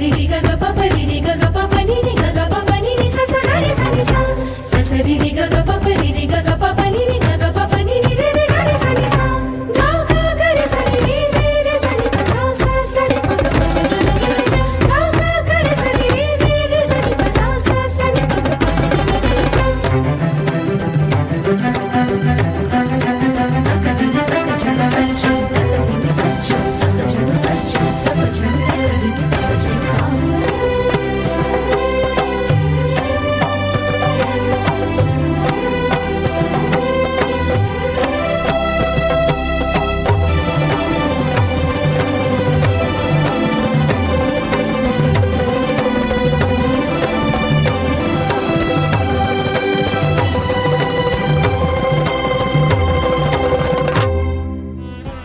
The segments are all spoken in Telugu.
రి గ గ ప ప రి రి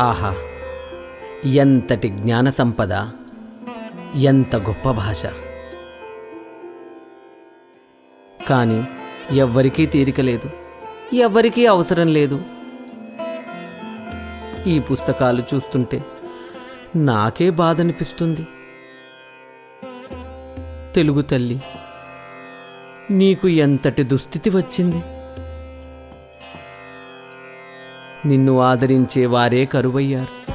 ఆహా ఎంతటి జ్ఞాన సంపద ఎంత గొప్ప భాష. కానీ ఎవ్వరికీ తీరిక లేదు ఎవ్వరికీ అవసరం లేదు. ఈ పుస్తకాలు చూస్తుంటే నాకే బాధ అనిపిస్తుంది తెలుగు తల్లి నీకు ఎంతటి దుస్థితి వచ్చింది? నిన్ను ఆదరించే వారే కరువయ్యారు.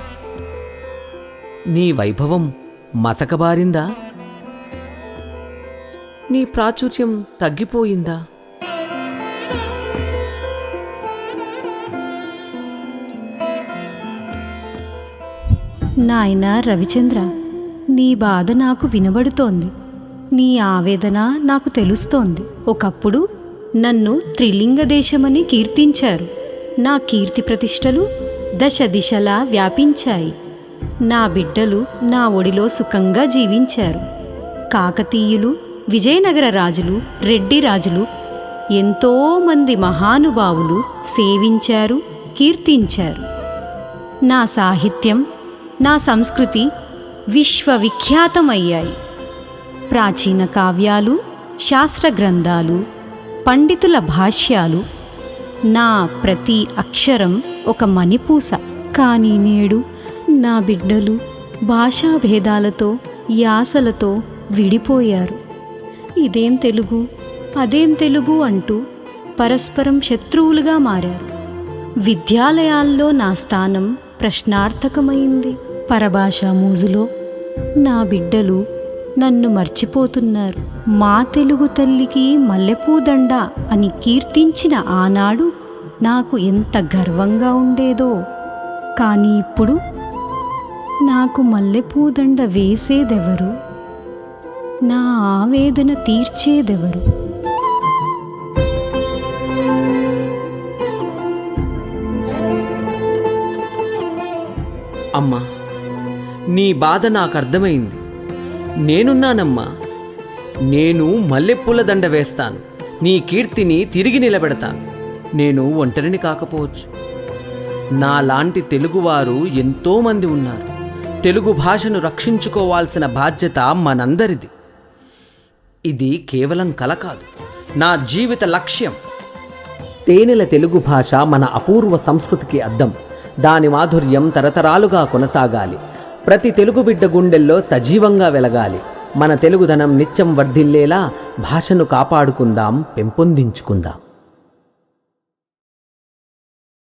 నీ వైభవం మసకబారిందా? నీ ప్రాచుర్యం తగ్గిపోయిందా? నాయన రవిచంద్ర నీ బాధ నాకు వినబడుతోంది. నీ ఆవేదన నాకు తెలుస్తోంది. ఒకప్పుడు నన్ను త్రిలింగ దేశమని కీర్తించారు. నా కీర్తి ప్రతిష్టలు దశ దిశలా వ్యాపించాయి. నా బిడ్డలు నా ఒడిలో సుఖంగా జీవించారు. కాకతీయులు విజయనగర రాజులు రెడ్డి రాజులు ఎంతోమంది మహానుభావులు సేవించారు కీర్తించారు. నా సాహిత్యం నా సంస్కృతి విశ్వవిఖ్యాతమయ్యాయి. ప్రాచీన కావ్యాలు శాస్త్ర గ్రంథాలు పండితుల భాష్యాలు నా ప్రతి అక్షరం ఒక మణిపూస. కానీ నేడు నా బిడ్డలు భాషా భేదాలతో యాసలతో విడిపోయారు. ఇదేం తెలుగు? అదేం తెలుగు అంటూ పరస్పరం శత్రువులుగా మారారు. విద్యాలయాల్లో నా స్థానం ప్రశ్నార్థకమైంది. పరభాషా మూజులో నా బిడ్డలు నన్ను మర్చిపోతున్నారు. మా తెలుగు తల్లికి మల్లెపూదండ అని కీర్తించిన ఆనాడు నాకు ఎంత గర్వంగా ఉండేదో. కానీ ఇప్పుడు నాకు మల్లెపూదండ వేసేదెవరు? నా ఆవేదన తీర్చేదెవరు? అమ్మా నీ బాధ నాకు అర్థమైంది. నేనున్నానమ్మా. నేను మల్లెపూల దండ వేస్తాను. నీ కీర్తిని తిరిగి నిలబెడతాను. నేను ఒంటరిని కాకపోవచ్చు. నాలాంటి తెలుగువారు ఎంతోమంది ఉన్నారు. తెలుగు భాషను రక్షించుకోవాల్సిన బాధ్యత మనందరిది. ఇది కేవలం కల కాదు. నా జీవిత లక్ష్యం. తేనెల తెలుగు భాష మన అపూర్వ సంస్కృతికి అద్దం. దాని మాధుర్యం తరతరాలుగా కొనసాగాలి. ప్రతి తెలుగు బిడ్డ గుండెల్లో సజీవంగా వెలగాలి. మన తెలుగుదనం నిత్యం వర్ధిల్లేలా భాషను కాపాడుకుందాం పెంపొందించుకుందాం.